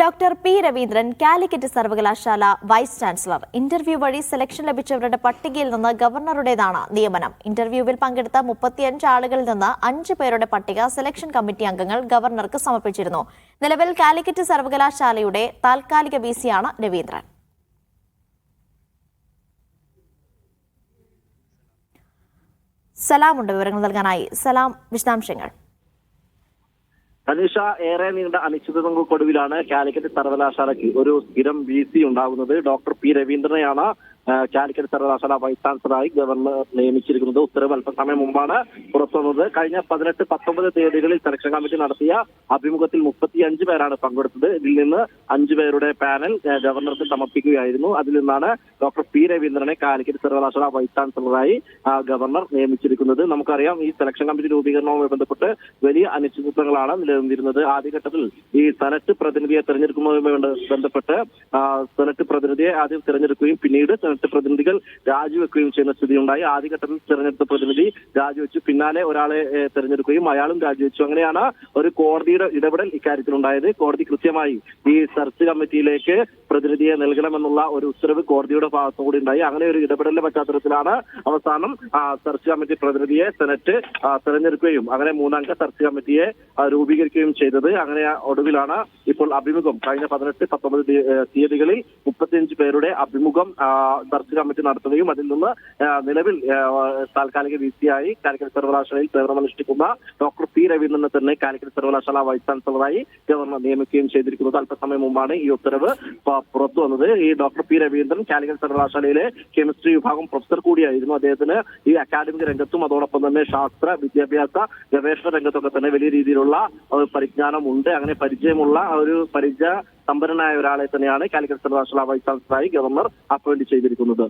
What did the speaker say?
Doctor P Raveendran Calicut സർവകലാശാല vice chancellor. Interview വഴി selection ലഭിച്ചവരുടെ പട്ടികയിൽ നിന്ന് ഗവർണറുടേതാണ് നിയമനം. ഇന്റർവ്യൂവിൽ പങ്കെടുത്ത മുപ്പത്തിയഞ്ച് ആളുകളിൽ നിന്ന് അഞ്ച് പേരുടെ പട്ടിക സെലക്ഷൻ കമ്മിറ്റി അംഗങ്ങൾ ഗവർണർക്ക് സമർപ്പിച്ചിരുന്നു. നിലവിൽ കാലിക്കറ്റ് സർവകലാശാലയുടെ താൽക്കാലിക വി സിയാണ് രവീന്ദ്രൻ. സലാമുണ്ട് വിവരങ്ങൾ നൽകാനായി. സലാം വിശദാംശങ്ങൾ. അനീഷ ഏറെ നീണ്ട അനിശ്ചിതത്വങ്ങൾക്കൊടുവിലാണ് കാലിക്കറ്റ് സർവകലാശാലയ്ക്ക് ഒരു സ്ഥിരം വി സി ഉണ്ടാകുന്നത്. ഡോക്ടർ പി രവീന്ദ്രനെയാണ് കാലിക്കറ്റ് സർവകലാശാല വൈസ് ചാൻസലറായി ഗവർണർ നിയമിച്ചിരിക്കുന്നത്. ഉത്തരവ് അല്പസമയം മുമ്പാണ് പുറത്തുവന്നത്. കഴിഞ്ഞ പതിനെട്ട് പത്തൊമ്പത് തീയതികളിൽ സെലക്ഷൻ കമ്മിറ്റി നടത്തിയ അഭിമുഖത്തിൽ മുപ്പത്തിയഞ്ച് പേരാണ് പങ്കെടുത്തത്. ഇതിൽ നിന്ന് അഞ്ചു പേരുടെ പാനൽ ഗവർണർക്ക് സമർപ്പിക്കുകയായിരുന്നു. അതിൽ നിന്നാണ് ഡോക്ടർ പി രവീന്ദ്രനെ കാലിക്കറ്റ് സർവകലാശാല വൈസ് ചാൻസലറായി ഗവർണർ നിയമിച്ചിരിക്കുന്നത്. നമുക്കറിയാം ഈ സെലക്ഷൻ കമ്മിറ്റി രൂപീകരണവുമായി ബന്ധപ്പെട്ട് വലിയ അനിശ്ചിതത്വങ്ങളാണ് നിലനിന്നിരുന്നത് ആദ്യഘട്ടത്തിൽ ഈ സെനറ്റ് പ്രതിനിധിയെ തെരഞ്ഞെടുക്കുന്നതുമായി ബന്ധ- ബന്ധപ്പെട്ട് സെനറ്റ് പ്രതിനിധിയെ ആദ്യം തെരഞ്ഞെടുക്കുകയും പിന്നീട് സെനറ്റ് പ്രതിനിധികൾ രാജിവെക്കുകയും ചെയ്യുന്ന സ്ഥിതി ഉണ്ടായി ആദ്യഘട്ടത്തിൽ തെരഞ്ഞെടുത്ത പ്രതിനിധി രാജിവെച്ചു. പിന്നാലെ ഒരാളെ തെരഞ്ഞെടുക്കുകയും അയാളും രാജിവെച്ചു. അങ്ങനെയാണ് ഒരു കോടതിയുടെ ഇടപെടൽ ഇക്കാര്യത്തിൽ ഉണ്ടായത് കോടതി കൃത്യമായി ഈ സെർച്ച് കമ്മിറ്റിയിലേക്ക് പ്രതിനിധിയെ നൽകണമെന്നുള്ള ഒരു ഉത്തരവ് കോടതിയുടെ ഭാഗത്തു കൂടി ഉണ്ടായി. അങ്ങനെ ഒരു ഇടപെടലിന്റെ പശ്ചാത്തലത്തിലാണ് അവസാനം സെർച്ച് കമ്മിറ്റി പ്രതിനിധിയെ സെനറ്റ് തെരഞ്ഞെടുക്കുകയും അങ്ങനെ മൂന്നംഗ സെർച്ച് കമ്മിറ്റിയെ ആ, രൂപീകരിക്കുകയും ചെയ്തത്. അങ്ങനെ ഒടുവിലാണ് ഇപ്പോൾ അഭിമുഖം കഴിഞ്ഞ പതിനെട്ട് പത്തൊമ്പത് തീയതികളിൽ മുപ്പത്തിയഞ്ച് പേരുടെ അഭിമുഖം സെർച്ച് കമ്മിറ്റി നടത്തുകയും അതിൽ നിന്ന് നിലവിൽ താൽക്കാലിക വി സി ആയി കാലിക്കറ്റ് സർവകലാശാലയിൽ സേവനമനുഷ്ഠിക്കുന്ന ഡോക്ടർ പി രവീന്ദ്രനെ തന്നെ കാലിക്കറ്റ് സർവകലാശാല വൈസ് ചാൻസലറായി ഗവർണർ നിയമിക്കുകയും ചെയ്തിരിക്കുന്നത്. അല്പസമയം മുമ്പാണ് ഈ ഉത്തരവ് പുറത്തു വന്നത്. ഈ ഡോക്ടർ പി രവീന്ദ്രൻ കാലിക്കറ്റ് സർവകലാശാലയിലെ കെമിസ്ട്രി വിഭാഗം പ്രൊഫസർ കൂടിയായിരുന്നു. അദ്ദേഹത്തിന് ഈ അക്കാദമിക രംഗത്തും അതോടൊപ്പം തന്നെ ശാസ്ത്ര വിദ്യാഭ്യാസ ഗവേഷണ രംഗത്തൊക്കെ തന്നെ വലിയ രീതിയിലുള്ള ഒരു പരിജ്ഞാനം ഉണ്ട് അങ്ങനെ പരിചയമുള്ള ഒരു പരിചയ സമ്പന്നനായ ഒരാളെ തന്നെയാണ് കാലിക്കറ്റ് സർവകലാശാല വൈസ് ചാൻസലറായി ഗവർണർ അപ്പോയിന്റ് ചെയ്തിരിക്കുന്നത്.